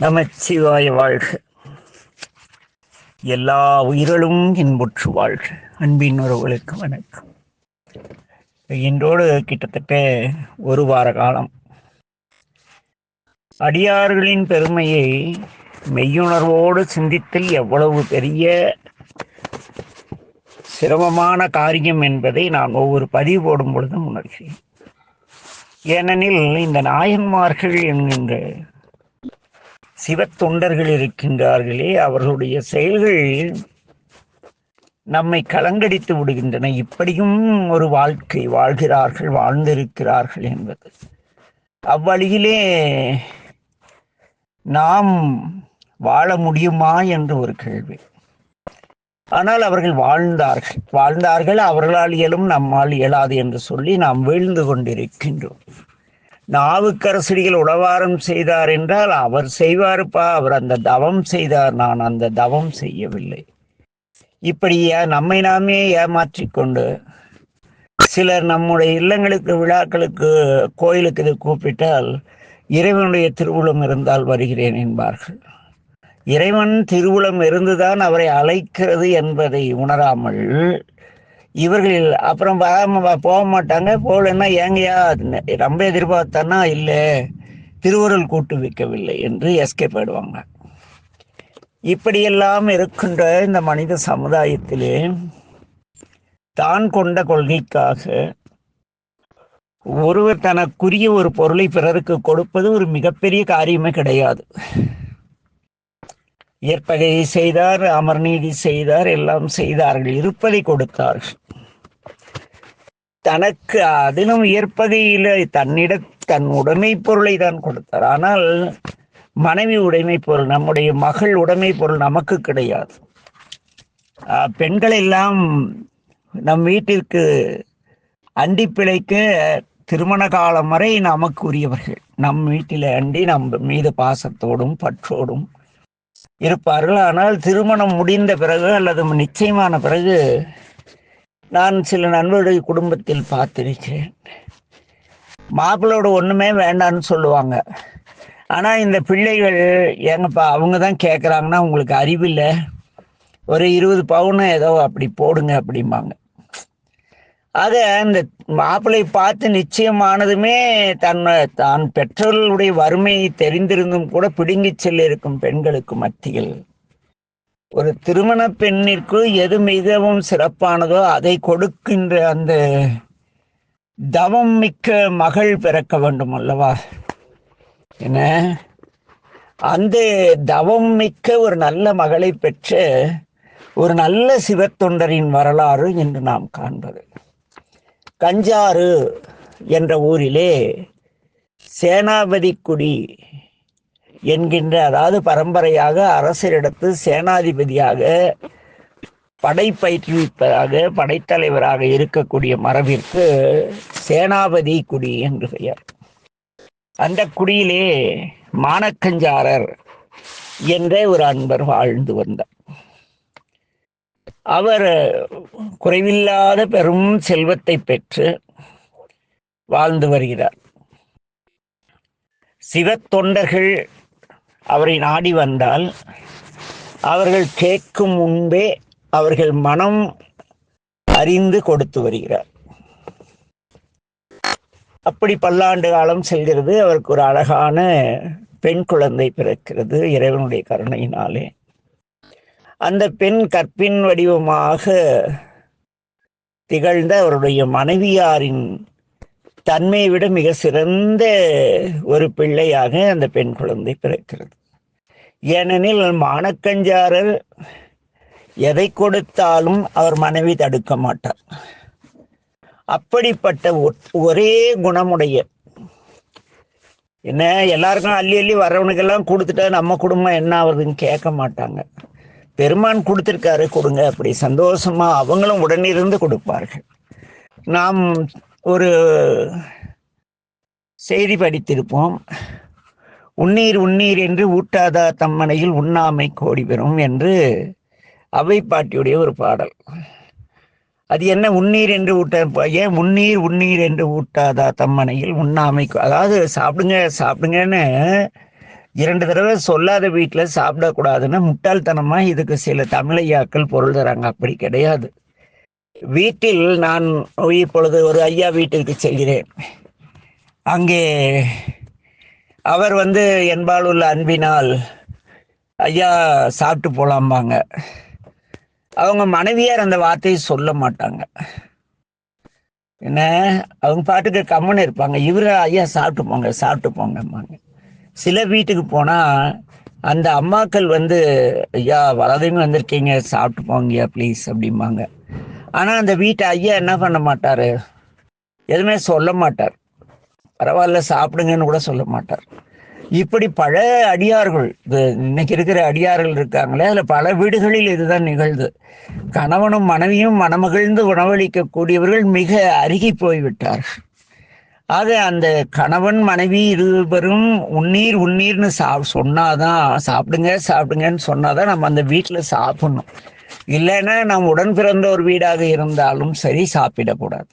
நமச்சிவாய வாழ்க. எல்லா உயிர்களும் இன்புற்று வாழ்க. அன்பின் உறவுகளுக்கு வணக்கம். இன்றோடு கிட்டத்தட்ட ஒரு வார காலம். அடியார்களின் பெருமையை மெய்யுணர்வோடு சிந்தித்தல் எவ்வளவு பெரிய சிரமமான காரியம் என்பதை நான் ஒவ்வொரு பதிவு போடும் பொழுதும் உணர்கிறேன். ஏனெனில் இந்த நாயன்மார்கள் என்கின்ற சிவத்தொண்டர்கள் இருக்கின்றார்களே அவர்களுடைய செயல்கள் நம்மை கலங்கடித்து விடுகின்றன. இப்படியும் ஒரு வாழ்க்கை வாழ்கிறார்கள் வாழ்ந்திருக்கிறார்கள் என்பது. அவ்வழியிலே நாம் வாழ முடியுமா என்று ஒரு கேள்வி. ஆனால் அவர்கள் வாழ்ந்தார்கள். வாழ்ந்தார்கள் அவர்களால் இயலும் நம்மால் இயலாது என்று சொல்லி நாம் வீழ்ந்து கொண்டிருக்கின்றோம். நாவுக்கரசடிகள் உளவாரம் செய்தார் என்றால் அவர் செய்வாருப்பா அவர் அந்த தவம் செய்தார் நான் அந்த தவம் செய்யவில்லை. இப்படியா நம்மை நாமே ஏமாற்றிக்கொண்டு சிலர் நம்முடைய இல்லங்களுக்கு விழாக்களுக்கு கோயிலுக்கு இது கூப்பிட்டால் இறைவனுடைய திருவுளம் இருந்தால் வருகிறேன் என்பார்கள். இறைவன் திருவுளம் இருந்துதான் அவரை அழைக்கிறது என்பதை உணராமல் இவர்கள் அப்புறம் வராம போக மாட்டாங்க. போகலன்னா ஏங்கயா ரொம்ப எதிர்பார்த்தானா இல்லை. திருவுருள் கூட்டு வைக்கவில்லை என்று எஸ்கேப் ஆயிடுவாங்க இப்படியெல்லாம் இருக்கின்ற இந்த மனித சமுதாயத்திலே தான் கொண்ட கொள்கைக்காக ஒருவர் தனக்குரிய ஒரு பொருளை பிறருக்கு கொடுப்பது ஒரு மிகப்பெரிய காரியமே கிடையாது. ஏற்பகையை செய்தார் அமர்நீதி செய்தார் எல்லாம் செய்தார்கள் இருப்பதை கொடுத்தார்கள். தனக்கு அதிலும் இயற்பகையில் தன்னிட தன் உடைமை பொருளை தான் கொடுத்தார். ஆனால் மனைவி உடைமை பொருள் நம்முடைய மகள் உடைமை பொருள் நமக்கு கிடையாது. பெண்கள் எல்லாம் நம் வீட்டிற்கு அண்டி பிழைக்க திருமண காலம் வரை நமக்கு உரியவர்கள் நம் வீட்டில் அண்டி நம் மீது பாசத்தோடும் பற்றோடும் இருப்பார்கள். ஆனால் திருமணம் முடிந்த பிறகு அல்லது நிச்சயமான பிறகு நான் சில நண்பர்களுடைய குடும்பத்தில் பார்த்திருக்கிறேன். மாப்பிள்ளோட ஒன்றுமே வேண்டான்னு சொல்லுவாங்க. ஆனால் இந்த பிள்ளைகள் ஏங்கப்பா அவங்க தான் கேட்குறாங்கன்னா உங்களுக்கு அறிவில்லை. ஒரு இருபது பவுன் ஏதோ அப்படி போடுங்க அப்படிம்பாங்க. ஆக இந்த மாப்பிள்ளை பார்த்து நிச்சயமானதுமே தன்னை தான் பெற்றோர்களுடைய வறுமையை தெரிந்திருந்தும் கூட பிடுங்கிச் செல்லிருக்கும் பெண்களுக்கு மத்தியில். ஒரு திருமண பெண்ணிற்கு எது மிகவும் சிறப்பானதோ அதை கொடுக்கின்ற அந்த தவம் மிக்க மகள் பிறக்க வேண்டும் அல்லவா? என்ன? அந்த தவம் மிக்க ஒரு நல்ல மகளை பெற்ற ஒரு நல்ல சிவத்தொண்டரின் வரலாறு என்று நாம் காண்பது. கஞ்சாறு என்ற ஊரிலே சேனாபதிக்குடி என்கின்ற அதாவது பரம்பரையாக அரசரிடத்து சேனாதிபதியாக படை பயிற்றுவிப்பதாக படைத்தலைவராக இருக்கக்கூடிய மரபிற்கு சேனாபதி குடி என்று பெயர். அந்த குடியிலே மானக்கஞ்சாரர் என்ற ஒரு அன்பர் வாழ்ந்து வந்தார். அவர் குறைவில்லாத பெரும் செல்வத்தை பெற்று வாழ்ந்து வருகிறார். சிவத்தொண்டர்கள் அவரை நாடி வந்தால் அவர்கள் கேட்கும் முன்பே அவர்கள் மனம் அறிந்து கொடுத்து வருகிறார். அப்படி பல்லாண்டு காலம் செல்கிறது. அவருக்கு ஒரு அழகான பெண் குழந்தை பிறக்கிறது இறைவனுடைய கருணையினாலே. அந்த பெண் கற்பின் வடிவமாக திகழ்ந்த அவருடைய மனைவியாரின் தன்மையை விட மிக சிறந்த ஒரு பிள்ளையாக அந்த பெண் குழந்தை பிறக்கிறது. ஏனெனில் மானக்கஞ்சாரர் எதை கொடுத்தாலும் அவர் மனைவி தடுக்க மாட்டார். அப்படிப்பட்ட ஒரே குணமுடைய என்ன எல்லாருக்கும் அள்ளி அள்ளி வரவனுக்கெல்லாம் கொடுத்துட்டா நம்ம குடும்பம் என்ன ஆகுதுன்னு கேட்க மாட்டாங்க. பெருமான் கொடுத்துருக்காரு கொடுங்க அப்படி சந்தோஷமா அவங்களும் உடனிருந்து கொடுப்பார்கள். நாம் ஒரு செய்தி படித்திருப்போம். உன்னீர் உன்னீர் என்று ஊட்டாதா தம்மனையில் உண்ணாமை கோடி பெறும் என்று அவை பாட்டியுடைய ஒரு பாடல். அது என்ன உன்னீர் என்று ஊட்ட ஏன் உன்னீர் உன்னீர் என்று ஊட்டாதா தம்மனையில் உண்ணாமை கோ- அதாவது சாப்பிடுங்க சாப்பிடுங்கன்னு இரண்டு தடவை சொல்லாத வீட்டில் சாப்பிடக்கூடாதுன்னு முட்டாள்தனமாக இதுக்கு சில தமிழையாக்கள் பொருள் தராங்க. அப்படி கிடையாது. வீட்டில் நான் இப்பொழுது ஒரு ஐயா வீட்டிற்கு செல்கிறேன். அங்கே அவர் வந்து என்பால் உள்ள அன்பினால் ஐயா சாப்பிட்டு போலாம்பாங்க. அவங்க மனைவியார் அந்த வார்த்தையை சொல்ல மாட்டாங்க. என்ன? அவங்க பாட்டுக்கு கம்மன் இருப்பாங்க. இவரு ஐயா சாப்பிட்டு போங்க சாப்பிட்டு போங்கம்பாங்க. சில வீட்டுக்கு போனால் அந்த அம்மாக்கள் வந்து ஐயா வலதையும் வந்திருக்கீங்க சாப்பிட்டு போங்கய்யா ப்ளீஸ் அப்படிம்பாங்க. ஆனால் அந்த வீட்டை ஐயா என்ன பண்ண மாட்டார்? எதுவுமே சொல்ல மாட்டார். பரவாயில்ல சாப்பிடுங்கன்னு கூட சொல்ல மாட்டார். இப்படி பல அடியார்கள் இது இன்னைக்கு இருக்கிற அடியார்கள் இருக்காங்களே அதில் பல வீடுகளில் இதுதான் நிகழ்ந்து. கணவனும் மனைவியும் மனமகிழ்ந்து உணவளிக்கக்கூடியவர்கள் மிக அருகி போய்விட்டார்கள். ஆக அந்த கணவன் மனைவி இருவரும் உன்னீர் உன்னீர்னு சா சொன்னாதான் சாப்பிடுங்க சாப்பிடுங்கன்னு சொன்னாதான் நம்ம அந்த வீட்டில் சாப்பிடணும். இல்லைன்னா நாம் உடன் பிறந்த ஒரு வீடாக இருந்தாலும் சரி சாப்பிடக்கூடாது.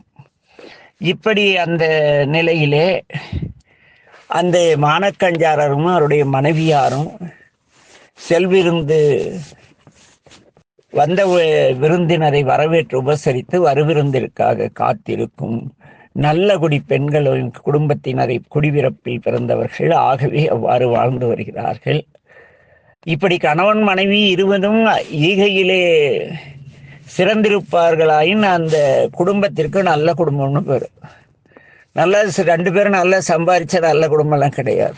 இப்படி அந்த நிலையிலே அந்த மானக்கஞ்சாரரும் அவருடைய மனைவியாரும் செல்விருந்து வந்த விருந்தினரை வரவேற்று உபசரித்து வருவிருந்திற்காக காத்திருக்கும் நல்ல குடி பெண்களும் குடும்பத்தினரை குடிபிறப்பில் பிறந்தவர்கள் ஆகவே அவ்வாறு வாழ்ந்து வருகிறார்கள். இப்படி கணவன் மனைவி இருவரும் ஈகையிலே சிறந்திருப்பார்களாயின் அந்த குடும்பத்திற்கு நல்ல குடும்பம்னு பேர். நல்ல ரெண்டு பேரும் நல்லா சம்பாரிச்ச நல்ல குடும்பம்லாம் கிடையாது.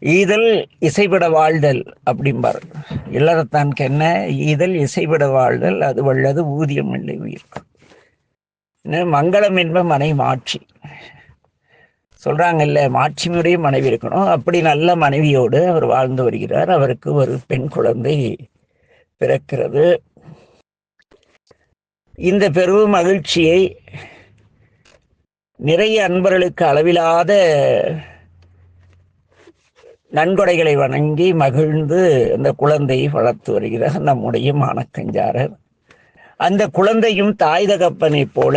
ஈதல் இசைப்பட வாழ்தல் அப்படிம்பார். இல்லறத்தான் என்ன ஈதல் இசைப்பட வாழ்தல் அது வல்லது ஊதியம் இல்லை உயிர்க்கு. மங்களம் என்ப மனை மாட்சி. சொல்றாங்கல்ல மாட்சியுடைய மனைவி இருக்கணும். அப்படி நல்ல மனைவியோடு அவர் வாழ்ந்து வருகிறார். அவருக்கு ஒரு பெண் குழந்தை பிறக்கிறது. இந்த பெரும் மகிழ்ச்சியை நிறைய அன்பர்களுக்கு அளவிலாத நன்கொடைகளை வணங்கி மகிழ்ந்து அந்த குழந்தையை வளர்த்து வருகிறார். நம்முடைய மானக்கஞ்சாரர். அந்த குழந்தையும் தாய் தகப்பனை போல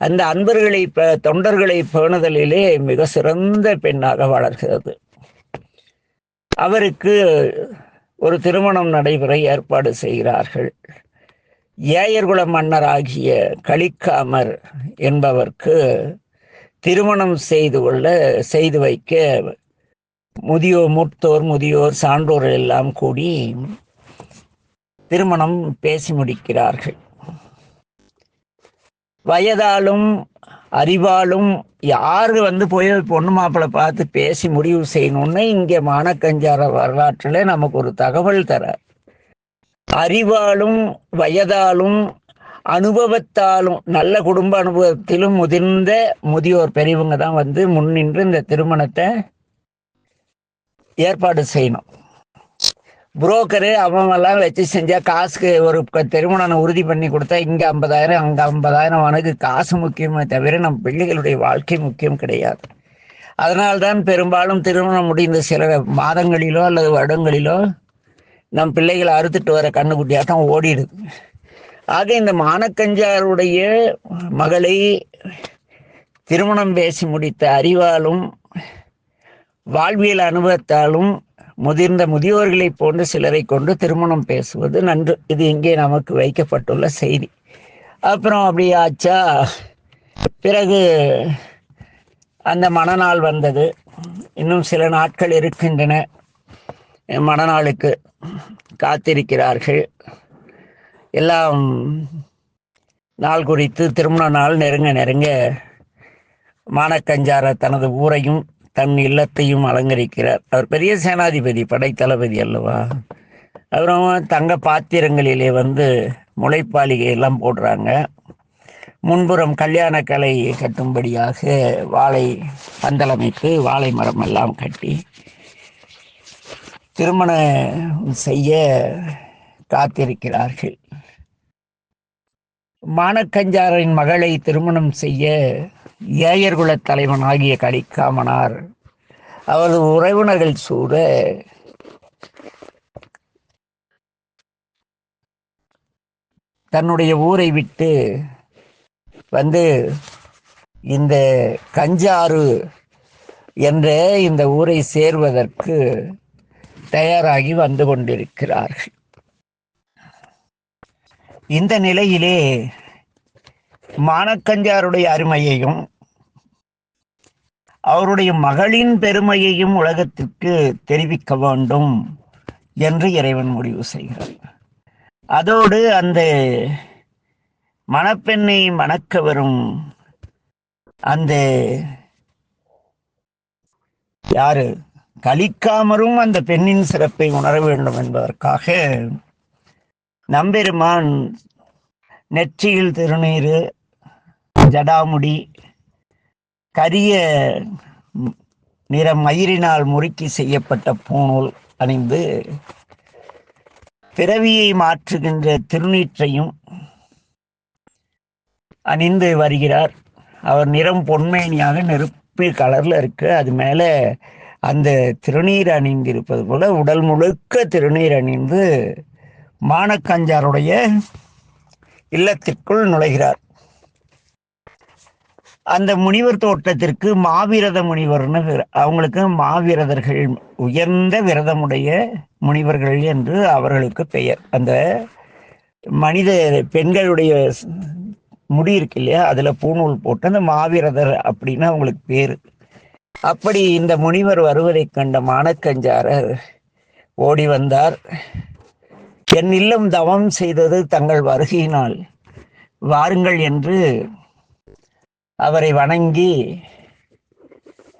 அந்த அன்பர்களை தொண்டர்களை பேணுதலிலே மிக சிறந்த பெண்ணாக வளர்கிறது. அவருக்கு ஒரு திருமணம் நடைபெற ஏற்பாடு செய்கிறார்கள். ஏயர்குல மன்னராகிய கலிக்காமர் என்பவர்க்கு திருமணம் செய்து கொள்ள செய்து வைக்க முதியோர் மூத்தோர் முதியோர் சான்றோர் எல்லாம் கூடி திருமணம் பேசி முடிக்கிறார்கள். வயதாலும் அறிவாலும் யாரு வந்து போய் பொண்ணு மாப்பிள்ளை பார்த்து பேசி முடிவு செய்யணும்னு இங்கே மானக்கஞ்சார வரலாற்றில் நமக்கு ஒரு தகவல் தர அறிவாலும் வயதாலும் அனுபவத்தாலும் நல்ல குடும்ப அனுபவத்திலும் முதிர்ந்த முதியோர் பெரியவங்க தான் வந்து முன்னின்று இந்த திருமணத்தை ஏற்பாடு செய்யணும். புரோக்கரு அவங்கெல்லாம் வச்சு செஞ்சா காசுக்கு ஒரு திருமணம் உறுதி பண்ணி கொடுத்தா இங்கே ஐம்பதாயிரம் அங்கே ஐம்பதாயிரம் அவனுக்கு காசு முக்கியமே தவிர நம் பிள்ளைகளுடைய வாழ்க்கை முக்கியம் கிடையாது. அதனால்தான் பெரும்பாலும் திருமணம் முடிந்த சில மாதங்களிலோ அல்லது வருடங்களிலோ நம் பிள்ளைகளை அறுத்துட்டு வர கண்ணுக்குட்டியாட்டம் ஓடிடுது. ஆக இந்த மானக்கஞ்சாருடைய மகளை திருமணம் பேசி முடித்த அறிவாலும் வாழ்வியல் அனுபவத்தாலும் முதிர்ந்த முதியோர்களை போன்ற சிலரை கொண்டு திருமணம் பேசுவது நன்று. இது இங்கே நமக்கு வைக்கப்பட்டுள்ள செய்தி. அப்புறம் அப்படி ஆச்சா? பிறகு அந்த மணநாள் வந்தது. இன்னும் சில நாட்கள் இருக்கின்றன. மணநாளுக்கு காத்திருக்கிறார்கள். எல்லாம் நாள் குறித்து திருமண நாள் நெருங்க நெருங்க மானக்கஞ்சார தனது ஊரையும் தன் இல்லத்தையும் அலங்கரிக்கிறார். அவர் பெரிய சேனாதிபதி படைத்தளபதி அல்லவா? அப்புறம் தங்க பாத்திரங்களிலே வந்து முளைப்பாலிகை எல்லாம் போடுறாங்க. முன்புறம் கல்யாண கலை கட்டும்படியாக வாழை பந்தலமைத்து வாழை மரம் எல்லாம் கட்டி திருமணம் செய்ய காத்திருக்கிறார்கள். மானக்கஞ்சாரின் மகளை திருமணம் செய்ய ஏயர்குலத் தலைவன் ஆகிய கலிக்காமனார். அவரது உறவினர்கள் சூட தன்னுடைய ஊரை விட்டு வந்து இந்த கஞ்சாறு என்ற இந்த ஊரை சேர்வதற்கு தயாராகி வந்து கொண்டிருக்கிறார்கள். இந்த நிலையிலே மானக்கஞ்சாருடைய அருமையையும் அவருடைய மகளின் பெருமையையும் உலகத்திற்கு தெரிவிக்க வேண்டும் என்று இறைவன் முடிவு செய்கிறார். அதோடு அந்த மணப்பெண்ணை மணக்க வரும் அந்த யாரு? கலிக்காமரும் அந்த பெண்ணின் சிறப்பை உணர வேண்டும் என்பதற்காக நம்பெருமான் நெற்றியில் திருநீரு ஜடாமுடி கரிய நிற மயிரினால் முறுக்கி செய்யப்பட்ட பூணூல் அணிந்து பிறவியை மாற்றுகின்ற திருநீற்றையும் அணிந்து வருகிறார். அவர் நிறம் பொன்மேனியாக நெருப்பு கலர்ல இருக்கு. அது மேலே அந்த திருநீர் அணிந்திருப்பது போல உடல் முழுக்க திருநீர் அணிந்து மானக்கஞ்சாருடைய இல்லத்திற்குள் நுழைகிறார். அந்த முனிவர் தோட்டத்திற்கு மாவிரத முனிவர்னு அவங்களுக்கு மாவிரதர்கள் உயர்ந்த விரதமுடைய முனிவர்கள் என்று அவர்களுக்கு பெயர். அந்த மனித பெண்களுடைய முடி இருக்கு இல்லையா? அதுல பூணூல் போட்டு அந்த மாவிரதர் அப்படின்னு அவங்களுக்கு பேரு. அப்படி இந்த முனிவர் வருவதைக் கண்ட மானக்கஞ்சாரர் ஓடி வந்தார். என் இல்லம் தவம் செய்தது தங்கள் வருகையினால். வாருங்கள் என்று அவரை வணங்கி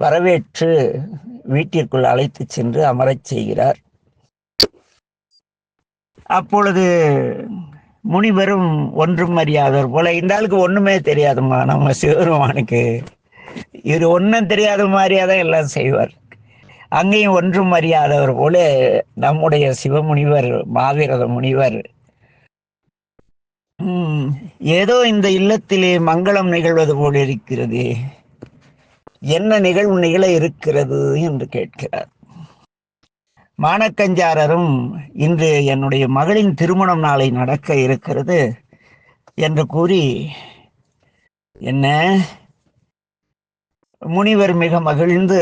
வரவேற்று வீட்டிற்குள் அழைத்துச் சென்று அமரச் செய்கிறார். அப்பொழுது முனிவரும் ஒன்றும் அறியாதவர் போல இந்த ஆளுக்கு ஒண்ணுமே தெரியாதுமா நம்ம சிவருமானுக்கு இவர் ஒன்றும் தெரியாத மாதிரியா தான் எல்லாம் செய்வார். அங்கேயும் ஒன்றும் அறியாதவர் போல நம்முடைய சிவமுனிவர் மாவீரத முனிவர் ஏதோ இந்த இல்லத்திலே மங்களம் நிகழ்வது போல் இருக்கிறது. என்ன நிகழ்வு நிகழ இருக்கிறது என்று கேட்கிறார். மானக்கஞ்சாரரும் இன்று என்னுடைய மகளின் திருமணம் நாளை நடக்க இருக்கிறது என்று கூறி என்ன? முனிவர் மிக மகிழ்ந்து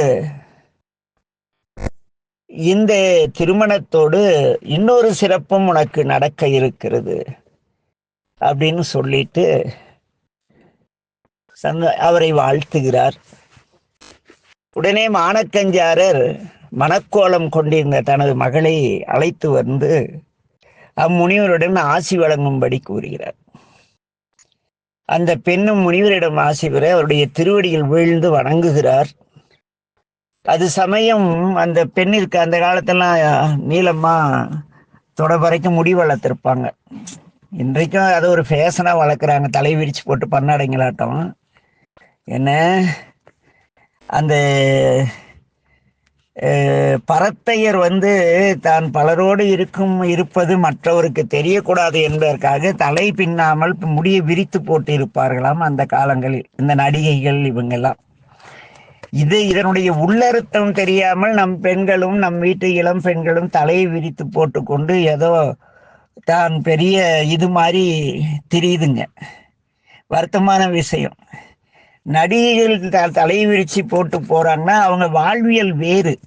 இந்த திருமணத்தோடு இன்னொரு சிறப்பும் உனக்கு நடக்க இருக்கிறது. அப்படின்னு சொல்லிட்டு சந்த அவரை வாழ்த்துகிறார். உடனே மானக்கஞ்சாரர் மணக்கோலம் கொண்டிருந்த தனது மகளை அழைத்து வந்து அம்முனிவருடன் ஆசி வழங்கும்படி கூறுகிறார். அந்த பெண்ணும் முனிவரிடம் ஆசி பெற அவருடைய திருவடியில் வீழ்ந்து வணங்குகிறார். அது சமயம் அந்த பெண்ணிற்கு அந்த காலத்தெல்லாம் நீளமா தொட வரைக்கும் முடி வளர்த்திருப்பாங்க. இன்றைக்கும் அது ஒரு ஃபேஷனாக வளர்க்குறாங்க. தலை விரிச்சு போட்டு பண்ணாடைங்களாட்டம் என்ன? அந்த பரத்தையர் வந்து தான் பலரோடு இருக்கும் இருப்பது மற்றவருக்கு தெரியக்கூடாது என்பதற்காக தலை பின்னாமல் முடியை விரித்து போட்டு இருப்பார்களாம் அந்த காலங்களில் இந்த நடிகைகள் இவங்கெல்லாம். இது இதனுடைய உள்ளருத்தம் தெரியாமல் நம் பெண்களும் நம் வீட்டு இளம் பெண்களும் தலையை விரித்து போட்டுக்கொண்டு ஏதோ தான் பெரிய இது மாதிரி தெரியுதுங்க. வருத்தமான விஷயம். நடிகைகள் த- தலையை போட்டு போகிறாங்கன்னா அவங்க வாழ்வியல் வேறு.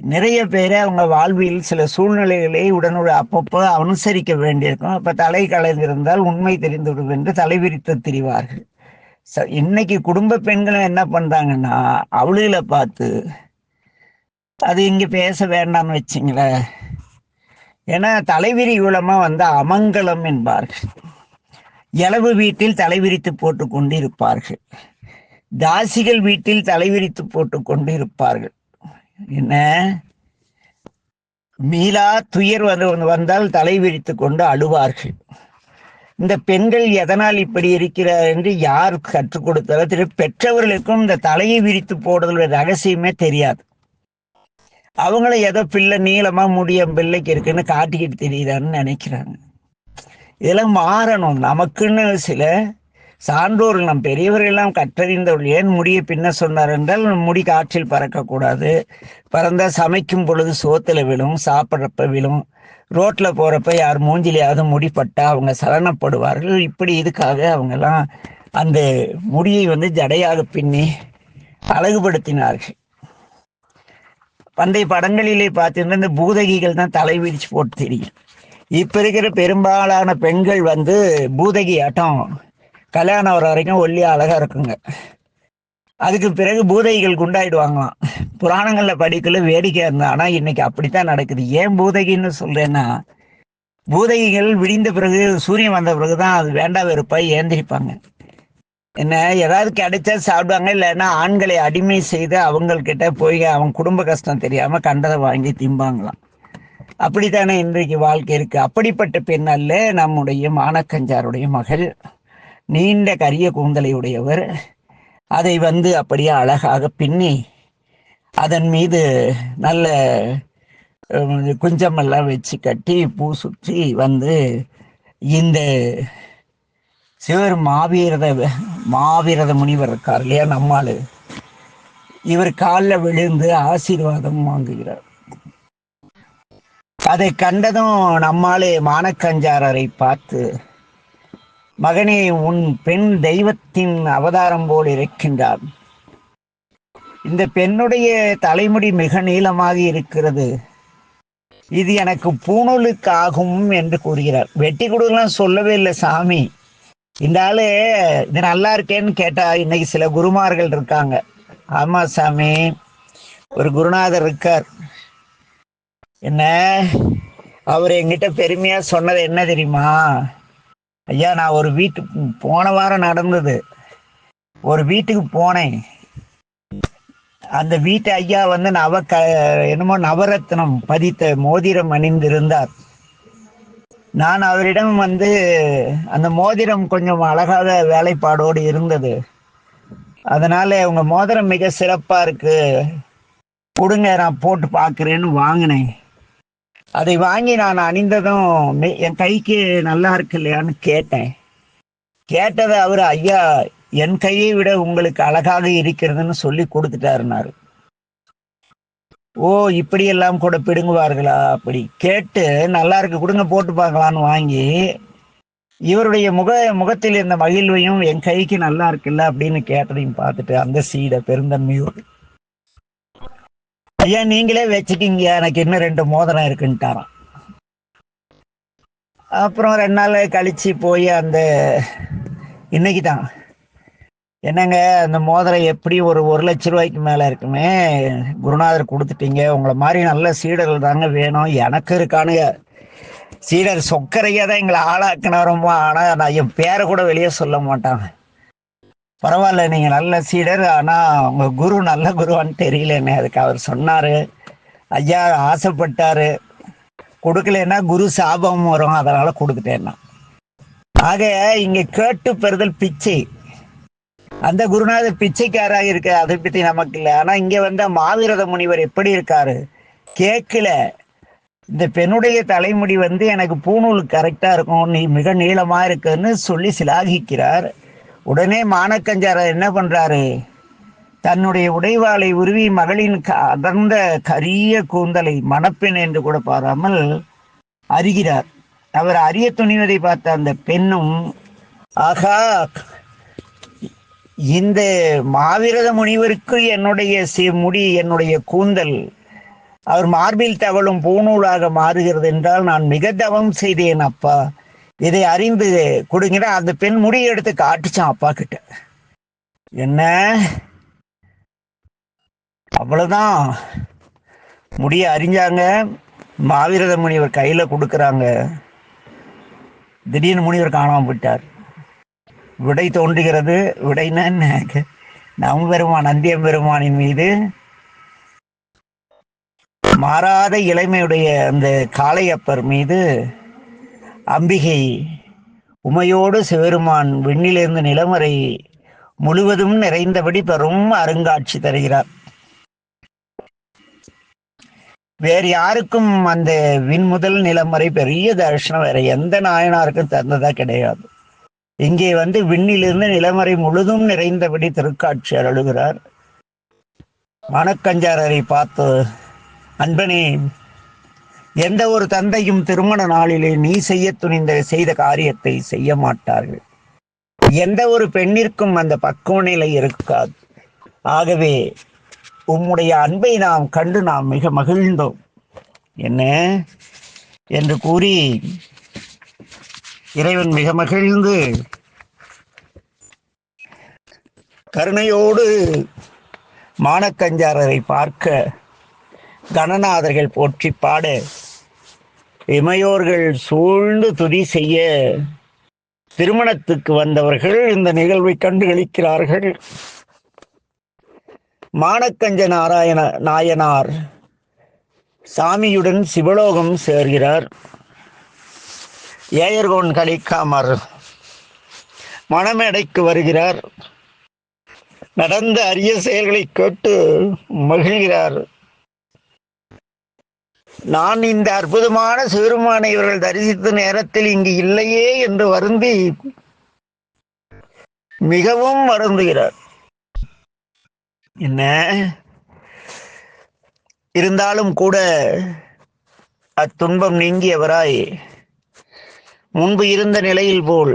நிறைய பேரை அவங்க வாழ்வியல் சில சூழ்நிலைகளை உடனுடன் அப்பப்போ அனுசரிக்க வேண்டியிருக்கும். அப்போ தலை கலைந்திருந்தால் உண்மை தெரிந்துவிடும் என்று தலை விரித்து திரிவார்கள். ச- இன்னைக்கு குடும்ப பெண்களும் என்ன பண்ணுறாங்கன்னா அவளுகளை பார்த்து அது இங்கே பேச வேண்டாம்னு வச்சிங்களேன். ஏன்னா தலைவிரி உலமா வந்து அமங்கலம் என்பார்கள். இளவு வீட்டில் தலைவிரித்து போட்டு கொண்டு இருப்பார்கள் தாசிகள் வீட்டில் தலைவிரித்து போட்டு கொண்டு இருப்பார்கள் என்ன? மீளா துயர் வந்து வந்தால் தலைவிரித்து கொண்டு அழுவார்கள். இந்த பெண்கள் எதனால் இப்படி இருக்கிறார் என்று யார் கற்றுக் கொடுத்தாலும் பெற்றவர்களுக்கும் இந்த தலையை விரித்து போடுதல் ரகசியமே தெரியாது. அவங்கள ஏதோ பிள்ளை நீளமா முடியும் பிள்ளைக்கு இருக்குன்னு காட்டிக்கிட்டு தெரியுதான்னு நினைக்கிறாங்க. இதெல்லாம் மாறணும். நமக்குன்னு சில சான்றோர்கள் நம் பெரியவர்கள் எல்லாம் கற்றறிந்தவர்கள் ஏன் முடிய பின்ன சொன்னார் என்றால் முடி காற்றில் பறக்கக்கூடாது. பறந்தால் சமைக்கும் பொழுது சோத்துல விழும் சாப்பிட்றப்ப விழும். ரோட்டில் போகிறப்ப யார் மூஞ்சிலையாவது முடிப்பட்டால் அவங்க சலனப்படுவார்கள். இப்படி இதுக்காக அவங்கெல்லாம் அந்த முடியை வந்து ஜடையாக பின்னி அழகுபடுத்தினார்கள். பண்டைய படங்களிலே பார்த்தீங்கன்னா இந்த பூதகிகள் தான் தலை விரிச்சு போட்டு தெரியும். இப்போ இருக்கிற பெரும்பாலான பெண்கள் வந்து பூதகி ஆட்டம் கல்யாணம் வர வரைக்கும் ஒல்லியாக அழகாக இருக்குங்க. அதுக்கு பிறகு பூதகிகள் குண்டாயிடுவாங்களாம். புராணங்களில் படிக்கல வேடிக்கையாக இருந்தா ஆனால் இன்னைக்கு அப்படித்தான் நடக்குது. ஏன் பூதகின்னு சொல்றேன்னா பூதகிகள் விடிந்த பிறகு சூரியன் வந்த பிறகு தான் அது வேண்டாம் வெறுப்பாக ஏந்திரிப்பாங்க. என்ன ஏதாவது கிடைச்சா சாப்பிடுவாங்க இல்லைன்னா ஆண்களை அடிமை செய்து அவங்கக்கிட்ட போய் அவங்க குடும்ப கஷ்டம் தெரியாம கண்டதை வாங்கி திம்பாங்களாம். அப்படித்தானே இன்றைக்கு வாழ்க்கை இருக்கு. அப்படிப்பட்ட பெண் அல்ல நம்முடைய மானக்கஞ்சாருடைய மகள் நீண்ட கரிய கூந்தலை உடையவர். அதை வந்து அப்படியே அழகாக பின்னி அதன் மீது நல்ல குஞ்சமெல்லாம் வச்சு கட்டி பூ சுற்றி வந்து இந்த சிவர் மாவீரத மாவீரத முனிவர் இருக்கார் இல்லையா நம்மால் இவர் காலில் விழுந்து ஆசீர்வாதம் வாங்குகிறார். அதை கண்டதும் நம்மாலே மானக்கஞ்சாரரை பார்த்து மகனே உன் பெண் தெய்வத்தின் அவதாரம் போல் இருக்கின்றார் இந்த பெண்ணுடைய தலைமுடி மிக நீளமாக இருக்கிறது. இது எனக்கு பூணூலுக்கு ஆகும் என்று கூறுகிறார். வெட்டி கொடுக்கலாம் சொல்லவே இல்லை சாமி. இந்த ஆளு இது நல்லா இருக்கேன்னு கேட்டா இன்னைக்கு சில குருமார்கள் இருக்காங்க. ஆமா சாமி. ஒரு குருநாதர் இருக்கார். என்ன? அவர் என்கிட்ட பெருமையா சொன்னது என்ன தெரியுமா? ஐயா நான் ஒரு வீட்டுக்கு போன வாரம் நடந்தது. ஒரு வீட்டுக்கு போனேன். அந்த வீட்டு ஐயா வந்து நவ க என்னமோ நவரத்னம் பதித்த மோதிரம் அணிந்திருந்தார். நான் அவரிடம் வந்து அந்த மோதிரம் கொஞ்சம் அழகாக வேலைப்பாடோடு இருந்தது. அதனால உங்க மோதிரம் மிக சிறப்பா இருக்கு. கொடுங்க நான் போட்டு பார்க்குறேன்னு வாங்கினேன். அதை வாங்கி நான் அணிந்ததும் என் கைக்கு நல்லா இருக்கு இல்லையான்னு கேட்டேன். கேட்டதை அவர் ஐயா என் கையை விட உங்களுக்கு அழகாக இருக்கிறதுன்னு சொல்லி கொடுத்துட்டாருனாரு ஓ இப்படியெல்லாம் கூட பிடுங்குவார்களா? அப்படி கேட்டு நல்லா இருக்கு கொடுங்க போட்டு பார்க்கலான்னு வாங்கி இவருடைய முக முகத்தில் இருந்த மகிழ்வையும் என் கைக்கு நல்லா இருக்குல்ல அப்படின்னு கேட்டதையும் பார்த்துட்டு அந்த சீடை பெருந்தன்மையோடு ஐயா நீங்களே வச்சுக்கிங்க எனக்கு இன்னும் ரெண்டு மோதிரம் இருக்குன்ட்டாராம். அப்புறம் ரெண்டு நாள் கழிச்சு போய் அந்த இன்னைக்கு தான் என்னங்க அந்த மோதிரம் எப்படி ஒரு ஒரு லட்ச ரூபாய்க்கு மேலே இருக்குமே? குருநாதர் கொடுத்துட்டீங்க. உங்களை மாதிரி நல்ல சீடர்கள் தாங்க வேணும். எனக்கு இருக்கானுங்க. சீடர் சொக்கரையாக தான் எங்களை ஆளாக்கினவரமா? ஆனால் நான் என் பேரை கூட வெளியே சொல்ல மாட்டாங்க பரவாயில்ல நீங்கள் நல்ல சீடர். ஆனால் உங்கள் குரு நல்ல குருவான்னு தெரியலன்னு அதுக்கு அவர் சொன்னார். ஐயா ஆசைப்பட்டார். கொடுக்கலன்னா குரு சாபம் வரும். அதனால் கொடுத்துட்டேன்னா ஆக இங்கே கேட்டு பெறுதல் பிச்சை. அந்த குருநாதர் பிச்சைக்காராக இருக்க அதை பத்தி நமக்கு இல்லை. ஆனா இங்க வந்த மாவீரத முனிவர் எப்படி இருக்காரு? கேட்கல இந்த பெண்ணுடைய தலைமுடி வந்து எனக்கு பூணூல் கரெக்டா இருக்கும் நீ மிக நீளமா இருக்குன்னு சொல்லி சிலாகிக்கிறார். உடனே மானக்கஞ்சாரர் என்ன பண்றாரு? தன்னுடைய உடைவாளை உருவி மகளின் அடர்ந்த கரிய கூந்தலை மணப்பெண் என்று கூட பாராமல் அறிகிறார் அவர் அறிய துணிவதை பார்த்த அந்த பெண்ணும் ஆகா இந்த மாவீரத முனிவருக்கு என்னுடைய முடி என்னுடைய கூந்தல் அவர் மார்பில் தவழும் பூநூலாக மாறுகிறது என்றால் நான் மிக தவம் செய்தேன் அப்பா. இதை அறிந்து கொடுங்கிற அந்த பெண் முடி எடுத்து காட்டுச்சான் அப்பா கிட்ட. என்ன? அவ்வளவுதான். முடிய அறிஞ்சாங்க. மாவீரத முனிவர் கையில கொடுக்குறாங்க. திடீர்னு முனிவர் காணாமல் போயிட்டார். விடை தோன்றுகிறது. விடைனா நம் பெருமான் அந்தியம் பெருமானின் மீது மாறாத இளமையுடைய அந்த காளையப்பர் மீது அம்பிகை உமையோடு சிவருமான் விண்ணிலிருந்து நிலமறை முழுவதும் நிறைந்தபடி பெரும் அருங்காட்சி தருகிறார். வேறு யாருக்கும் அந்த விண்முதல் நிலமறை பெரிய தரிசனம் வேற எந்த நாயனாருக்கும் தந்ததா கிடையாது. இங்கே வந்து விண்ணிலிருந்து நிலமறை முழுதும் நிறைந்தபடி திருக்காட்சி அருளுகிறார். மணக்கஞ்சாரரை பார்த்து அன்பனே எந்த ஒரு தந்தையும் திருமண நாளிலே நீ செய்ய துணிந்த செய்த காரியத்தை செய்ய மாட்டார்கள். எந்த ஒரு பெண்ணிற்கும் அந்த பக்குவ நிலை இருக்காது. ஆகவே உம்முடைய அன்பை நாம் கண்டு நாம் மிக மகிழ்ந்தோம். என்ன? என்று கூறி இறைவன் மிக மகிழ்ந்து கருணையோடு மானக்கஞ்சாரரை பார்க்க கணநாதர்கள் போற்றி பாட இமையோர்கள் சூழ்ந்து துதி செய்ய திருமணத்துக்கு வந்தவர்கள் இந்த நிகழ்வை கண்டுகளிக்கிறார்கள். மானக்கஞ்ச நாராயண நாயனார் சாமியுடன் சிவலோகம் சேர்கிறார். ஏயர்கோன் கலிக்காமர். மணமேடைக்கு வருகிறார். நடந்த அரிய செயல்களை கேட்டு மகிழ்கிறார். நான் இந்த அற்புதமான சிறுமானை இவர்கள் தரிசித்த நேரத்தில் இங்கு இல்லையே என்று வருந்தி மிகவும் வருந்துகிறார். என்ன? இருந்தாலும் கூட அத்துன்பம் நீங்கியவராய் முன்பு இருந்த நிலையில் போல்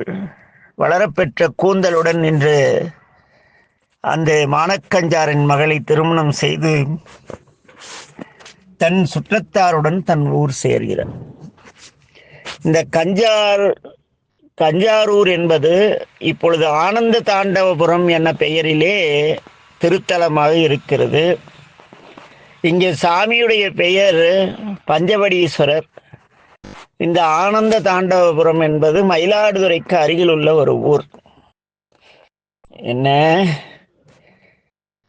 வளரப்பெற்ற கூந்தலுடன் நின்று அந்த மானக்கஞ்சாரின் மகளை திருமணம் செய்து தன் சுற்றத்தாருடன் தன் ஊர் சேர்கிறார் இந்த கஞ்சார் கஞ்சாரூர் என்பது இப்பொழுது ஆனந்த தாண்டவபுரம் என்ற பெயரிலே திருத்தலமாக இருக்கிறது. இங்கே சாமியுடைய பெயர் பஞ்சவடீஸ்வரர். இந்த ஆனந்த தாண்டவபுரம் என்பது மயிலாடுதுறைக்கு அருகில் உள்ள ஒரு ஊர். என்ன?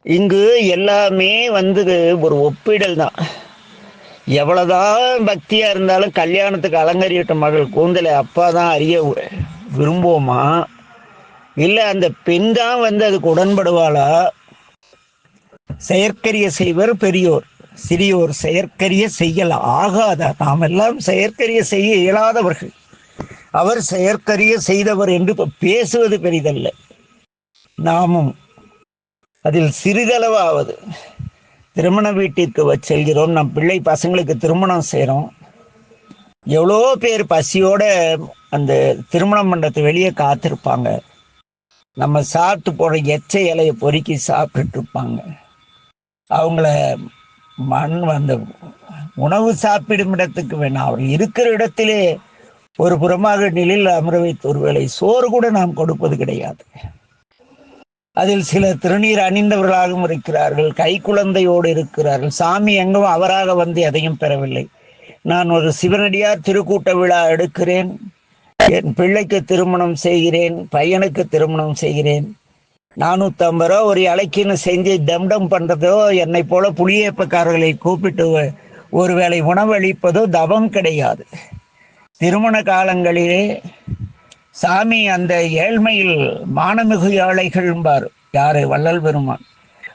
இங்கு எல்லாமே வந்து ஒரு ஒப்பிடல் தான். எவ்வளவுதான் பக்தியா இருந்தாலும் கல்யாணத்துக்கு அலங்கரிட்ட மகள் கூந்தலை அப்பா தான் அறிய விரும்புவோமா? இல்லை அந்த பெண் தான் வந்து அதுக்கு உடன்படுவாளா? செயற்கரிய செய்வர் பெரியோர். சிறியோர் செயற்கரிய செய்யல. ஆகாத நாம் எல்லாம் செயற்கரிய செய்ய இயலாதவர்கள். அவர் செயற்கரிய செய்தவர் என்று பேசுவது பெரிதல்ல. நாமும் அதில் சிறிதளவாவது திருமண வீட்டிற்கு செல்கிறோம். நம் பிள்ளை பசங்களுக்கு திருமணம் செய்கிறோம் எவ்வளோ பேர் பசியோட அந்த திருமண மண்டபத்தை வெளியே காத்திருப்பாங்க. நம்ம சாப்பிட்டு போகிற எச்ச இலையை பொறுக்கி சாப்பிட்டுட்டு இருப்பாங்க. அவங்கள மண் வந்து உணவு சாப்பிடும் இடத்துக்கு வேணாம் அவர் இருக்கிற இடத்திலே ஒரு புறமாக நிலையில் அமர வைத்து ஒருவேளை சோறு கூட நாம் கொடுப்பது கிடையாது. அதில் சில திருநீர் அணிந்தவர்களாகவும் இருக்கிறார்கள். கை குழந்தையோடு இருக்கிறார்கள். சாமி எங்கும் அவராக வந்து எதையும் பெறவில்லை. நான் ஒரு சிவனடியார் திருக்கூட்ட விழா எடுக்கிறேன். என் பிள்ளைக்கு திருமணம் செய்கிறேன். பையனுக்கு திருமணம் செய்கிறேன். நானூத்தி ஐம்பது ரூபா ஒரு இலைக்குன்னு செஞ்சு தம்டம் பண்றதோ என்னை போல புளியேப்பக்காரர்களை கூப்பிட்டு ஒருவேளை உணவளிப்பதோ தவம் கிடையாது. திருமண காலங்களிலே சாமி அந்த ஏழ்மையில் மானமிகு ஏழைகள்பார் யாரு? வள்ளல் பெருமான்.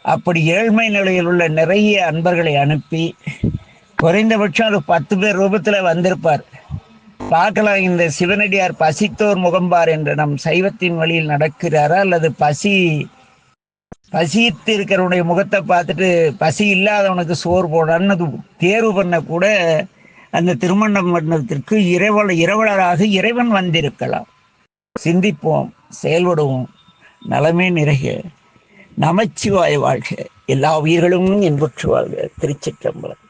அப்படி ஏழ்மை நிலையில் உள்ள நிறைய அன்பர்களை அனுப்பி குறைந்தபட்சம் ஒரு பத்து பேர் ரூபத்துல வந்திருப்பார். பார்க்கலாம் இந்த சிவனடியார் பசித்தோர் முகம்பார் என்று நம் சைவத்தின் வழியில் நடக்கிறாரா அல்லது பசி பசித்து இருக்கிறவனுடைய முகத்தை பார்த்துட்டு பசி இல்லாதவனுக்கு சோறு போடான்னு தேர்வு பண்ண கூட அந்த திருமணம் மண்டபத்திற்கு இரவல இரவலராக இறைவன் வந்திருக்கலாம். சிந்திப்போம் செயல்படுவோம். நலமே நிறைய நமச்சிவாய வாழ்க. எல்லா உயிர்களும் என்பற்று வாழ்க திருச்சிற்றம்பலம்.